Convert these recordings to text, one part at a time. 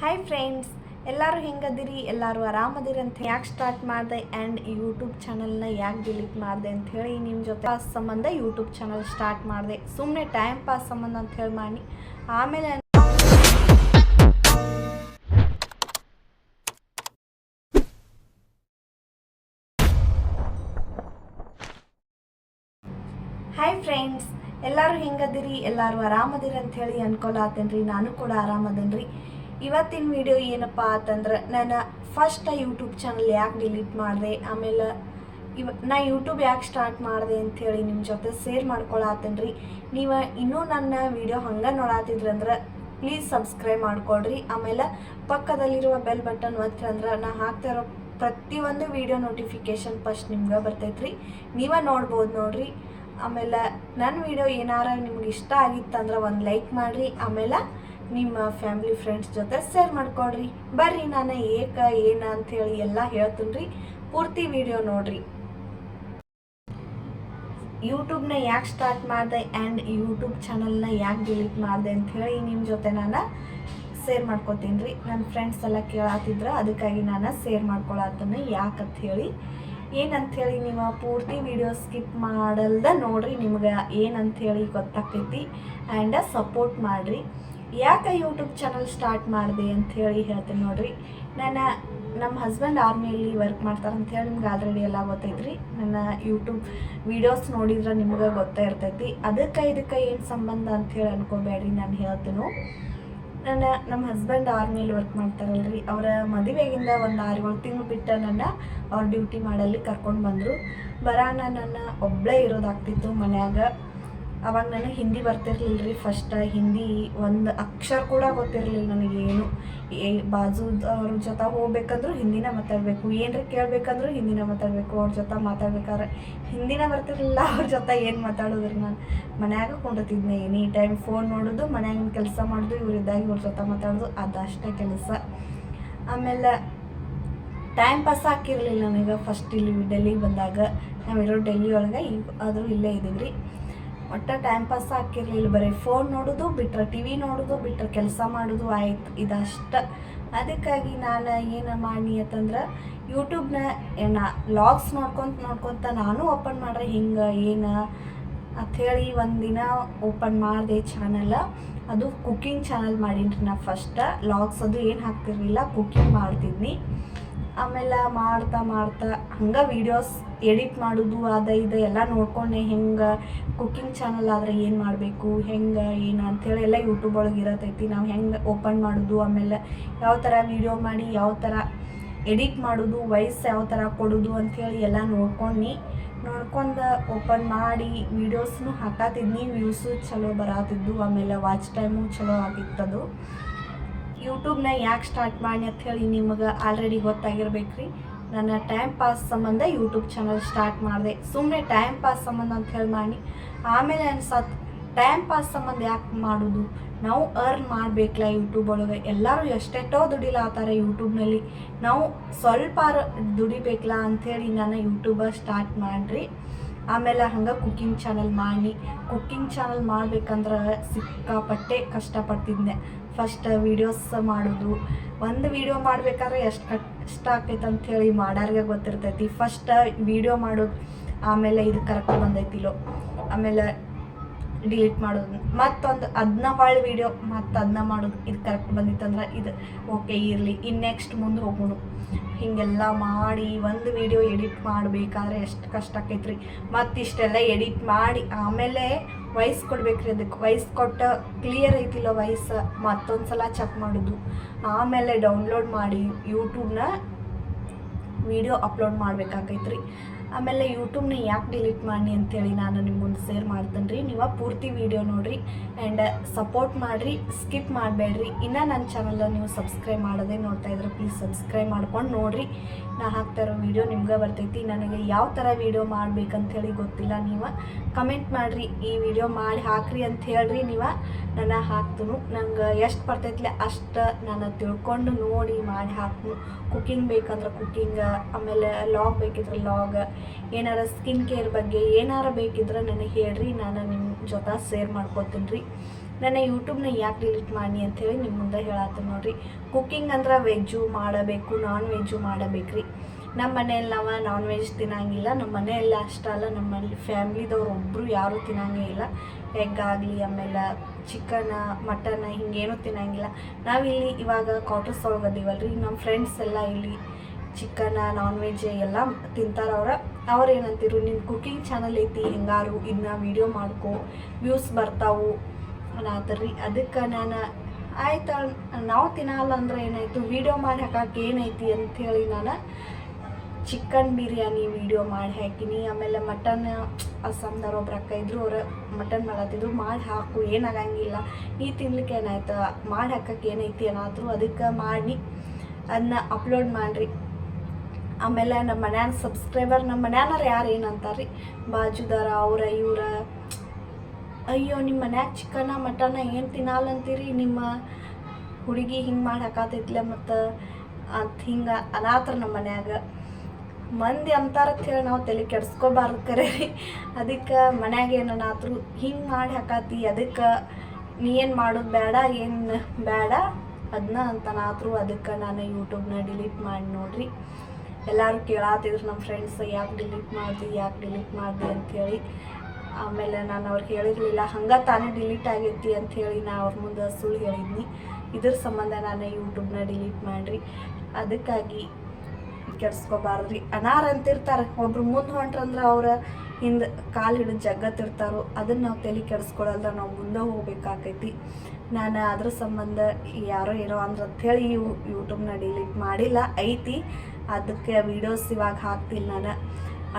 Hi friends ಎಲ್ಲರೂ ಹೆಂಗದಿರಿ? ಎಲ್ಲರೂ ಆರಾಮದಿರಿ ಅಂತ ಯಾಕೆ ಸ್ಟಾರ್ಟ್ ಮಾಡಿದೆ ಆ್ಯಂಡ್ ಯೂಟ್ಯೂಬ್ ಚಾನಲ್ನ ಯಾಕೆ ಡಿಲೀಟ್ ಮಾಡಿದೆ ಅಂತ ಹೇಳಿ ನಿಮ್ಮ ಜೊತೆ ಪಾಸ್ ಸಂಬಂಧ ಯೂಟ್ಯೂಬ್ ಚಾನಲ್ ಸ್ಟಾರ್ಟ್ ಮಾಡಿದೆ. ಸುಮ್ಮನೆ ಟೈಮ್ ಪಾಸ್ ಸಂಬಂಧ ಅಂತ ಹೇಳಿ ಮಾಡಿ. ಆಮೇಲೆ ಹಾಯ್ ಫ್ರೆಂಡ್ಸ್ ಎಲ್ಲರೂ ಹೆಂಗದಿರಿ? ಎಲ್ಲರೂ ಆರಾಮದಿರಿ ಅಂತ ಹೇಳಿ ಅನ್ಕೊಳತ್ತೇನ್ರಿ ನಾನು ಕೂಡ ಆರಾಮದೇನ್ರಿ. ಇವತ್ತಿನ ವಿಡಿಯೋ ಏನಪ್ಪ ಅಂತಂದ್ರೆ ನಾನು ಫಸ್ಟ್ ಯೂಟ್ಯೂಬ್ ಚಾನಲ್ ಯಾಕೆ ಡಿಲೀಟ್ ಮಾಡಿದೆ, ಆಮೇಲೆ ಇವ, ನಾ ಯೂಟ್ಯೂಬ್ ಯಾಕೆ ಸ್ಟಾರ್ಟ್ ಮಾಡಿದೆ ಅಂಥೇಳಿ ನಿಮ್ಮ ಜೊತೆ ಶೇರ್ ಮಾಡ್ಕೊಳತ್ತೇನ್ರಿ ನೀವು ಇನ್ನೂ ನನ್ನ ವಿಡಿಯೋ ಹಂಗೆ ನೋಡಾತಿದ್ರಂದ್ರೆ ಪ್ಲೀಸ್ ಸಬ್ಸ್ಕ್ರೈಬ್ ಮಾಡ್ಕೊಳ್ರಿ. ಆಮೇಲೆ ಪಕ್ಕದಲ್ಲಿರುವ ಬೆಲ್ ಬಟನ್ ಒತ್ತಂದ್ರೆ ನಾ ಹಾಕ್ತಾ ಇರೋ ಪ್ರತಿಯೊಂದು ವಿಡಿಯೋ ನೋಟಿಫಿಕೇಶನ್ ಫಸ್ಟ್ ನಿಮ್ಗೆ ಬರ್ತೈತ್ರಿ. ನೀವೇ ನೋಡ್ಬೋದು ನೋಡ್ರಿ. ಆಮೇಲೆ ನನ್ನ ವಿಡಿಯೋ ಏನಾರ ನಿಮ್ಗೆ ಇಷ್ಟ ಆಗಿತ್ತಂದ್ರೆ ಒಂದು ಲೈಕ್ ಮಾಡಿರಿ. ಆಮೇಲೆ ನಿಮ್ಮ ಫ್ಯಾಮಿಲಿ ಫ್ರೆಂಡ್ಸ್ ಜೊತೆ ಶೇರ್ ಮಾಡ್ಕೊಡ್ರಿ. ಬರ್ರಿ ನಾನು ಏಕ, ಏನ ಅಂಥೇಳಿ ಎಲ್ಲ ಹೇಳ್ತೀನಿ ಪೂರ್ತಿ ವಿಡಿಯೋ ನೋಡ್ರಿ. ಯೂಟ್ಯೂಬ್ನ ಯಾಕೆ ಸ್ಟಾರ್ಟ್ ಮಾಡಿದೆ ಆ್ಯಂಡ್ ಯೂಟ್ಯೂಬ್ ಚಾನಲ್ನ ಯಾಕೆ ಡಿಲೀಟ್ ಮಾಡಿದೆ ಅಂಥೇಳಿ ನಿಮ್ಮ ಜೊತೆ ನಾನು ಶೇರ್ ಮಾಡ್ಕೊತೀನಿ ರೀ ನನ್ನ ಫ್ರೆಂಡ್ಸ್ ಎಲ್ಲ ಕೇಳತ್ತಿದ್ರ ಅದಕ್ಕಾಗಿ ನಾನು ಶೇರ್ ಯಾಕೆ ಅಂತ ಹೇಳಿ ಏನಂಥೇಳಿ ನೀವು ಪೂರ್ತಿ ವಿಡಿಯೋ ಸ್ಕಿಪ್ ಮಾಡಲ್ದ ನೋಡ್ರಿ ನಿಮ್ಗೆ ಏನಂಥೇಳಿ ಗೊತ್ತಾಗ್ತೈತಿ. ಆ್ಯಂಡ್ ಸಪೋರ್ಟ್ ಮಾಡಿರಿ. ಯಾಕೆ ಯೂಟ್ಯೂಬ್ ಚಾನಲ್ ಸ್ಟಾರ್ಟ್ ಮಾಡಿದೆ ಹೇಳಿ ಹೇಳ್ತೀನಿ ನೋಡ್ರಿ. ನಾನು ನಮ್ಮ ಹಸ್ಬೆಂಡ್ ಆರ್ಮಿಯಲ್ಲಿ ವರ್ಕ್ ಮಾಡ್ತಾರೆ ಅಂಥೇಳಿ ನಿಮ್ಗೆ ಆಲ್ರೆಡಿ ಎಲ್ಲ ಗೊತ್ತೈತ್ರಿ. ನನ್ನ ಯೂಟ್ಯೂಬ್ ವೀಡಿಯೋಸ್ ನೋಡಿದ್ರೆ ನಿಮ್ಗೆ ಗೊತ್ತೇ ಇರ್ತೈತಿ. ಅದಕ್ಕೆ ಇದಕ್ಕೆ ಏನು ಸಂಬಂಧ ಅಂಥೇಳಿ ಅನ್ಕೋಬೇಡ್ರಿ ನಾನು ಹೇಳ್ತೀನಿ. ನನ್ನ, ನಮ್ಮ ಹಸ್ಬೆಂಡ್ ಆರ್ಮಿಯಲ್ಲಿ ವರ್ಕ್ ಮಾಡ್ತಾರಲ್ರಿ. ಅವರ ಮದುವೆಗಿಂದ ಒಂದು ಆರು ಏಳು ತಿಂಗಳು ಬಿಟ್ಟು ನನ್ನ ಅವ್ರ ಡ್ಯೂಟಿ ಮಾಡಲ್ಲಿ ಕರ್ಕೊಂಡು ಬಂದರು. ಬರಾನ ನನ್ನ ಒಬ್ಬಳೇ ಇರೋದಾಗ್ತಿತ್ತು ಮನ್ಯಾಗ. ಅವಾಗ ನನಗೆ ಹಿಂದಿ ಬರ್ತಿರ್ಲಿಲ್ಲ ರೀ ಫಸ್ಟ್ ಹಿಂದಿ ಒಂದು ಅಕ್ಷರ ಕೂಡ ಗೊತ್ತಿರಲಿಲ್ಲ ನನಗೇನು. ಏ ಬಾಜುದವ್ರ ಜೊತೆ ಹೋಗ್ಬೇಕಂದ್ರೂ ಹಿಂದಿನ ಮಾತಾಡಬೇಕು. ಏನರ ಕೇಳಬೇಕಂದ್ರೂ ಹಿಂದಿನ ಮಾತಾಡಬೇಕು. ಅವ್ರ ಜೊತೆ ಮಾತಾಡ್ಬೇಕಾದ್ರೆ ಹಿಂದಿನ ಬರ್ತಿರ್ಲಿಲ್ಲ, ಅವ್ರ ಜೊತೆ ಏನು ಮಾತಾಡೋದ್ರಿ ನಾನು? ಮನ್ಯಾಗ ಕೊಂಡತಿದ್ನೆ ಎನಿ ಟೈಮ್ ಫೋನ್ ನೋಡೋದು ಮನ್ಯಾಗ ಕೆಲಸ ಮಾಡೋದು ಇವ್ರಿದ್ದಾಗ ಇವ್ರ ಜೊತೆ ಮಾತಾಡೋದು, ಅದಷ್ಟೇ ಕೆಲಸ. ಆಮೇಲೆ ಟೈಮ್ ಪಾಸ್ ಹಾಕಿರಲಿಲ್ಲ ನನಗೆ ಫಸ್ಟ್ ಇಲ್ಲಿ ಡೆಲ್ಲಿಗೆ ಬಂದಾಗ. ನಾವಿರೋ ಡೆಲ್ಲಿ ಒಳಗೆ ಈಗ ಆದರೂ ಇಲ್ಲೇ ಇದ್ದೀವಿ ರೀ ಒಟ್ಟು ಟೈಮ್ ಪಾಸ್ ಹಾಕಿರ್ಲಿಲ್ಲ ಬರೀ ಫೋನ್ ನೋಡೋದು, ಬಿಟ್ರೆ ಟಿ ವಿ ನೋಡೋದು, ಬಿಟ್ರೆ ಕೆಲಸ ಮಾಡೋದು ಆಯ್ತು ಇದಷ್ಟ. ಅದಕ್ಕಾಗಿ ನಾನು ಏನು ಮಾಡಿ ಅಂತಂದ್ರೆ ಯೂಟ್ಯೂಬ್ನ ಏನ ಲಾಗ್ಸ್ ನೋಡ್ಕೊಂತ ನೋಡ್ಕೊತ ನಾನು ಓಪನ್ ಮಾಡ್ರೆ ಹಿಂಗೆ ಏನು ಅಂಥೇಳಿ ಒಂದಿನ ಓಪನ್ ಮಾಡಿದೆ ಚಾನಲ್ ಅದು ಕುಕ್ಕಿಂಗ್ ಚಾನಲ್ ಮಾಡೀನಿ ನಾ ಫಸ್ಟ್ ಲಾಗ್ಸ್ ಅದು ಏನು ಹಾಕ್ತಿರ್ಲಿಲ್ಲ ಕುಕ್ಕಿಂಗ್ ಮಾಡ್ತಿದ್ನಿ. ಆಮೇಲೆ ಮಾಡ್ತಾ ಮಾಡ್ತಾ ಹಂಗೆ ವೀಡಿಯೋಸ್ ಎಡಿಟ್ ಮಾಡೋದು ಅದ ಇದು ಎಲ್ಲ ನೋಡ್ಕೊಂಡೆ ಹೆಂಗೆ ಕುಕ್ಕಿಂಗ್ ಚಾನಲ್ ಆದರೆ ಏನು ಮಾಡಬೇಕು, ಹೆಂಗೆ, ಏನು ಅಂಥೇಳಿ ಎಲ್ಲ ಯೂಟ್ಯೂಬ್ ಒಳಗೆ ಇರತೈತಿ. ನಾವು ಹೆಂಗೆ ಓಪನ್ ಮಾಡೋದು, ಆಮೇಲೆ ಯಾವ ಥರ ವೀಡಿಯೋ ಮಾಡಿ, ಯಾವ ಥರ ಎಡಿಟ್ ಮಾಡೋದು ವಯಸ್ಸು ಯಾವ ಥರ ಕೊಡೋದು ಅಂಥೇಳಿ ಎಲ್ಲ ನೋಡ್ಕೊಂಡು. ನೋಡ್ಕೊಂಡು ಓಪನ್ ಮಾಡಿ ವೀಡಿಯೋಸ್ನು ಹಾಕತ್ತಿದ್ನಿ ವ್ಯೂಸು ಚಲೋ ಬರತ್ತಿದ್ದು ಆಮೇಲೆ ವಾಚ್ ಟೈಮು ಚಲೋ ಆಗಿತ್ತದು. ಯೂಟ್ಯೂಬ್ನ ಯಾಕೆ ಸ್ಟಾರ್ಟ್ ಮಾಡಿ ಅಂತ ಹೇಳಿ ನಿಮಗೆ ಆಲ್ರೆಡಿ ಗೊತ್ತಾಗಿರ್ಬೇಕು ರೀ ನನ್ನ ಟೈಮ್ ಪಾಸ್ ಸಂಬಂಧ ಯೂಟ್ಯೂಬ್ ಚಾನಲ್ ಸ್ಟಾರ್ಟ್ ಮಾಡಿದೆ. ಸುಮ್ಮನೆ ಟೈಮ್ ಪಾಸ್ ಸಂಬಂಧ ಅಂತ ಹೇಳಿ ಮಾಡಿ. ಆಮೇಲೆ ಅನ್ಸತ್ ಟೈಮ್ ಪಾಸ್ ಸಂಬಂಧ ಯಾಕೆ ಮಾಡೋದು? ನಾವು ಅರ್ನ್ ಮಾಡಬೇಕಲ್ಲ ಯೂಟ್ಯೂಬ್ ಒಳಗೆ? ಎಲ್ಲರೂ ಎಷ್ಟೆಷ್ಟೋ ದುಡಿಲಾತಾರೆ ಯೂಟ್ಯೂಬ್ನಲ್ಲಿ ನಾವು ಸ್ವಲ್ಪ ದುಡಿಬೇಕಲ್ಲ ಅಂಥೇಳಿ ನಾನು ಯೂಟ್ಯೂಬ ಸ್ಟಾರ್ಟ್ ಮಾಡಿರಿ. ಆಮೇಲೆ ಹಂಗೆ ಕುಕ್ಕಿಂಗ್ ಚಾನಲ್ ಮಾಡಿ. ಕುಕ್ಕಿಂಗ್ ಚಾನಲ್ ಮಾಡ್ಬೇಕಂದ್ರೆ ಸಿಕ್ಕಾಪಟ್ಟೆ ಕಷ್ಟಪಡ್ತಿದ್ದೆ ಫಸ್ಟ್ ವೀಡಿಯೋಸ್ ಮಾಡೋದು. ಒಂದು ವೀಡಿಯೋ ಮಾಡ್ಬೇಕಾದ್ರೆ ಎಷ್ಟು ಕಷ್ಟ ಆಕೈತೆ ಅಂಥೇಳಿ ಮಾಡಾರ್ಗೆ ಗೊತ್ತಿರ್ತೈತಿ. ಫಸ್ಟ್ ವೀಡಿಯೋ ಮಾಡೋದು, ಆಮೇಲೆ ಇದು ಕರೆಕ್ಟ್ ಬಂದೈತಿಲೋ ಆಮೇಲೆ ಡಿಲೀಟ್ ಮಾಡೋದು. ಮತ್ತೊಂದು ಅದನ್ನ ಹೊಳ್ಳಿ ವೀಡಿಯೋ ಮತ್ತು ಅದನ್ನ ಮಾಡೋದು. ಇದು ಕರೆಕ್ಟ್ ಬಂದಿತ್ತಂದ್ರೆ ಇದು ಓಕೆ ಇರಲಿ. ಇನ್ನು ನೆಕ್ಸ್ಟ್ ಮುಂದೆ ಹೋಗೋಣ ಹೀಗೆಲ್ಲ ಮಾಡಿ ಒಂದು ವೀಡಿಯೋ ಎಡಿಟ್ ಮಾಡಬೇಕಾದ್ರೆ ಎಷ್ಟು ಕಷ್ಟ ಆಕೈತ್ರಿ ಮತ್ತು ಇಷ್ಟೆಲ್ಲ ಎಡಿಟ್ ಮಾಡಿ ಆಮೇಲೆ ವಾಯ್ಸ್ ಕೊಡ್ಬೇಕ್ರಿ ಅದಕ್ಕೆ. ವಯಸ್ಸು ಕೊಟ್ಟು ಕ್ಲಿಯರ್ ಐತಿಲ್ಲ ವಯಸ್ಸು. ಮತ್ತೊಂದು ಸಲ ಚೆಕ್ ಮಾಡೋದು. ಆಮೇಲೆ ಡೌನ್ಲೋಡ್ ಮಾಡಿ ಯೂಟ್ಯೂಬ್ನ ವಿಡಿಯೋ ಅಪ್ಲೋಡ್ ಮಾಡ್ಬೇಕಾಗೈತ್ರಿ. ಆಮೇಲೆ ಯೂಟ್ಯೂಬ್ನ ಯಾಕೆ ಡಿಲೀಟ್ ಮಾಡಿ ಅಂತೇಳಿ ನಾನು ನಿಮ್ಮ ಮುಂದೆ ಶೇರ್ ಮಾಡ್ತೇನೆ ರೀ. ನೀವು ಪೂರ್ತಿ ವಿಡಿಯೋ ನೋಡಿರಿ ಆ್ಯಂಡ್ ಸಪೋರ್ಟ್ ಮಾಡಿರಿ ಸ್ಕಿಪ್ ಮಾಡಬೇಡ್ರಿ. ಇನ್ನೂ ನನ್ನ ಚಾನಲ್ನ ನೀವು ಸಬ್ಸ್ಕ್ರೈಬ್ ಮಾಡೋದೇ ನೋಡ್ತಾ ಇದ್ರೆ ಪ್ಲೀಸ್ ಸಬ್ಸ್ಕ್ರೈಬ್ ಮಾಡ್ಕೊಂಡು ನೋಡಿರಿ. ನಾ ಹಾಕ್ತಾ ಇರೋ ವೀಡಿಯೋ ನಿಮ್ಗೆ ಬರ್ತೈತಿ. ನನಗೆ ಯಾವ ಥರ ವೀಡಿಯೋ ಮಾಡ್ಬೇಕಂತೇಳಿ ಗೊತ್ತಿಲ್ಲ ನೀವು. ಕಮೆಂಟ್ ಮಾಡಿರಿ, ಈ ವಿಡಿಯೋ ಮಾಡಿ ಹಾಕ್ರಿ ಅಂತ ಹೇಳ್ರಿ ನೀವು. ನಾನು ಹಾಕ್ತನು. ನಂಗೆ ಎಷ್ಟು ಬರ್ತೈತಿಲ್ಲ ಅಷ್ಟು ನಾನು ತಿಳ್ಕೊಂಡು ನೋಡಿ ಮಾಡಿ ಹಾಕ್ತು ಕುಕ್ಕಿಂಗ್ ಬೇಕಂದ್ರೆ ಕುಕ್ಕಿಂಗ್ ಆಮೇಲೆ ಲಾಗ್ ಬೇಕಿದ್ರೆ ಲಾಗ್ ಏನಾರ ಸ್ಕಿನ್ ಕೇರ್ ಬಗ್ಗೆ ಏನಾರ ಬೇಕಿದ್ರೆ ನನಗೆ ಹೇಳ್ರಿ, ನಾನು ನಿಮ್ಮ ಜೊತೆ ಶೇರ್ ಮಾಡ್ಕೊತೀನಿ ರೀ. ನನ್ನ ಯೂಟ್ಯೂಬ್ನ ಯಾಕೆ ಡಿಲೀಟ್ ಮಾಡಿ ಅಂಥೇಳಿ ನಿಮ್ಮ ಮುಂದೆ ಹೇಳತ್ತೀನಿ ನೋಡ್ರಿ. ಕುಕ್ಕಿಂಗ್ ಅಂದ್ರೆ ವೆಜ್ಜು ಮಾಡಬೇಕು ನಾನ್ ವೆಜ್ಜು ಮಾಡಬೇಕ್ರಿ ನಮ್ಮ ಮನೆಯಲ್ಲಿ ನಾವು ನಾನ್ ವೆಜ್ ತಿನ್ನಂಗಿಲ್ಲ ನಮ್ಮ ಮನೆಯಲ್ಲಿ ಅಷ್ಟಲ್ಲ ನಮ್ಮಲ್ಲಿ ಫ್ಯಾಮ್ಲಿದವ್ರು ಒಬ್ಬರು ಯಾರೂ ತಿನ್ನಂಗೇ ಇಲ್ಲ. ಎಗ್ ಆಗಲಿ, ಆಮೇಲೆ ಚಿಕನ್ ಮಟನ್ ಹಿಂಗೇನೂ ತಿನ್ನಂಗಿಲ್ಲ. ನಾವಿಲ್ಲಿ ಇವಾಗ ಕ್ವಾರ್ಟರ್ಸ್ ಒಳಗೆ ಅದೀವಲ್ರಿ. ನಮ್ಮ ಫ್ರೆಂಡ್ಸ್ ಎಲ್ಲ ಇಲ್ಲಿ ಚಿಕನ್ ನಾನ್ ವೆಜ್ ಎಲ್ಲ ತಿಂತಾರ ಅವ್ರ. ಅವ್ರು ಏನಂತಿರು ನಿನ್ನ ಕುಕಿಂಗ್ ಚಾನಲ್ ಐತಿ, ಹೆಂಗಾರು ಇದನ್ನ ವಿಡಿಯೋ ಮಾಡ್ಕೊ ವ್ಯೂಸ್ ಬರ್ತಾವು. ಅನ್ನತ್ತರಿ ಅದಕ್ಕೆ ನಾನು, ಆಯ್ತು, ನಾವು ತಿನ್ನಲ್ಲ ಅಂದ್ರೆ ಏನಾಯ್ತು ವಿಡಿಯೋ ಮಾಡಿ ಹಾಕಕ್ಕೆ ಏನೈತಿ ಅಂಥೇಳಿ ನಾನು ಚಿಕನ್ ಬಿರಿಯಾನಿ ವಿಡಿಯೋ ಮಾಡಿ ಹಾಕಿನಿ. ಆಮೇಲೆ ಮಟನ್ ಅಸ್ಸಾಮ್ದವ್ರು ಒಬ್ರು ಅಕ್ಕ ಇದ್ರು, ಅವ್ರು ಮಟನ್ ಮಾಡತ್ತಿದ್ರು ಮಾಡಿ ಹಾಕು, ಏನಾಗಂಗಿಲ್ಲ. ಈ ತಿನ್ಲಿಕ್ಕೆ ಏನಾಯ್ತು, ಮಾಡಿ ಹಾಕಕ್ಕೆ ಏನೈತಿ ಏನಾದ್ರು ಅದಕ್ಕೆ ಮಾಡಿ ಅದನ್ನ ಅಪ್ಲೋಡ್ ಮಾಡಿರಿ. ಆಮೇಲೆ ನಮ್ಮ ಮನ್ಯಾನ ಸಬ್ಸ್ಕ್ರೈಬರ್ ನಮ್ಮ ಮನ್ಯಾನವ್ರು ಯಾರು ಏನಂತಾರ್ರಿ ಬಾಜುದಾರ, ಅವ್ರ, ಇವ್ರ. ಅಯ್ಯೋ ನಿಮ್ಮ ಮನ್ಯಾಗ ಚಿಕನ, ಮಟನ ಏನು ತಿನ್ನಲ್ಲಂತೀರಿ ನಿಮ್ಮ ಹುಡುಗಿ ಹಿಂಗೆ ಮಾಡಿ ಹಾಕತೈತ್ಲೆ ಮತ್ತು ಅಂತ ಹಿಂಗೆ ಅನಾಥರ ನಮ್ಮ ಮನ್ಯಾಗ. ಮಂದಿ ಅಂತಾರಂತ ಹೇಳಿ ನಾವು ತಲೆ ಕೆಡ್ಸ್ಕೊಬಾರ್ದು ಕರೆ ರೀ. ಅದಕ್ಕೆ ಮನ್ಯಾಗ ಏನಾದ್ರು ಹಿಂಗೆ ಮಾಡಿ ಹಾಕಾತಿ, ಅದಕ್ಕೆ ನೀ ಏನು ಮಾಡೋದು ಬೇಡ ಏನು ಬೇಡ ಅದನ್ನ ಅಂತನಾದ್ರು ಅದಕ್ಕೆ ನಾನು ಯೂಟ್ಯೂಬ್ನ ಡಿಲೀಟ್ ಮಾಡಿ ನೋಡ್ರಿ. ಎಲ್ಲರೂ ಕೇಳಾತಿದ್ರು ನಮ್ಮ ಫ್ರೆಂಡ್ಸ್ ಯಾಕೆ ಡಿಲೀಟ್ ಮಾಡ್ದಿ, ಯಾಕೆ ಡಿಲೀಟ್ ಮಾಡ್ದಿ ಅಂಥೇಳಿ ಆಮೇಲೆ ನಾನು ಅವ್ರಿಗೆ ಹೇಳಿರಲಿಲ್ಲ, ಹಂಗೆ ತಾನೇ ಡಿಲೀಟ್ ಆಗೈತಿ ಅಂಥೇಳಿ ನಾ ಅವ್ರ ಮುಂದೆ ಸುಳ್ಳು ಹೇಳಿದ್ನಿ. ಇದ್ರ ಸಂಬಂಧ ನಾನು ಯೂಟ್ಯೂಬ್ನ ಡಿಲೀಟ್ ಮಾಡಿರಿ. ಅದಕ್ಕಾಗಿ ಕೆಡ್ಸ್ಕೊಬಾರ್ದ್ರಿ. ಅನಾರ ಅಂತಿರ್ತಾರೆ ಒಬ್ರು ಮುಂದೆ ಹೊಂಟ್ರಂದ್ರೆ ಅವ್ರ ಹಿಂದೆ ಕಾಲು ಹಿಡಿದು ಜಗ್ಗತ್ತಿರ್ತಾರೋ, ಅದನ್ನು ನಾವು ತಲೆ ಕೆಡಿಸ್ಕೊಳ್ಳಲ್ಲ ನಾವು ಮುಂದೆ ಹೋಗ್ಬೇಕಾಕೈತಿ. ನಾನು ಅದ್ರ ಸಂಬಂಧ ಯಾರೋ ಏನೋ ಅಂದ್ರೆ ಅಂಥೇಳಿ ಯೂ ಯೂಟ್ಯೂಬ್ನ ಡಿಲೀಟ್ ಮಾಡಿಲ್ಲ, ಐತಿ. ಅದಕ್ಕೆ ವೀಡಿಯೋಸ್ ಇವಾಗ ಹಾಕ್ತೀನಿ ನಾನು.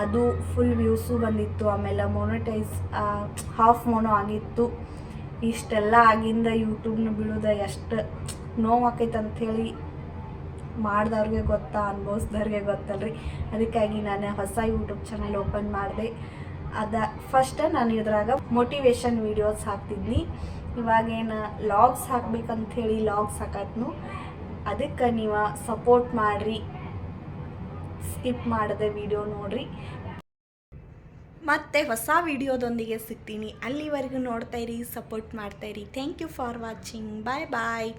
ಅದು ಫುಲ್ ವ್ಯೂಸು ಬಂದಿತ್ತು, ಆಮೇಲೆ ಮೊನಟೈಸ್ ಹಾಫ್ ಮೋನೋ ಆಗಿತ್ತು. ಇಷ್ಟೆಲ್ಲ ಆಗಿಂದ ಯೂಟ್ಯೂಬ್ನ ಬಿಡೋದ ಎಷ್ಟು ನೋವು ಆಕೈತೆ ಅಂಥೇಳಿ ಮಾಡ್ದವ್ರಿಗೆ ಗೊತ್ತಾ, ಅನ್ಭವಿಸ್ದವ್ರಿಗೆ ಗೊತ್ತಲ್ರಿ. ಅದಕ್ಕಾಗಿ ನಾನು ಹೊಸ ಯೂಟ್ಯೂಬ್ ಚಾನಲ್ ಓಪನ್ ಮಾಡಿದೆ. ಅದ ಫಸ್ಟ್ ನಾನು ಇದ್ರಾಗ ಮೋಟಿವೇಶನ್ ವೀಡಿಯೋಸ್ ಹಾಕ್ತಿದ್ನಿ. ಇವಾಗೇನು ಲಾಗ್ಸ್ ಹಾಕ್ಬೇಕಂಥೇಳಿ ಲಾಗ್ಸ್ ಹಾಕತ್ನು. ಅದಕ್ಕೆ ನೀವು ಸಪೋರ್ಟ್ ಮಾಡಿರಿ. ಸ್ಕಿಪ್ ಮಾಡದೆ ವಿಡಿಯೋ ನೋಡ್ರಿ. ಮತ್ತೆ ಹೊಸ ವಿಡಿಯೋದೊಂದಿಗೆ ಸಿಗ್ತೀನಿ. ಅಲ್ಲಿವರೆಗೂ ನೋಡ್ತಾ ಇರಿ ಸಪೋರ್ಟ್ ಮಾಡ್ತಾ ಇರಿ. Thank you for watching bye bye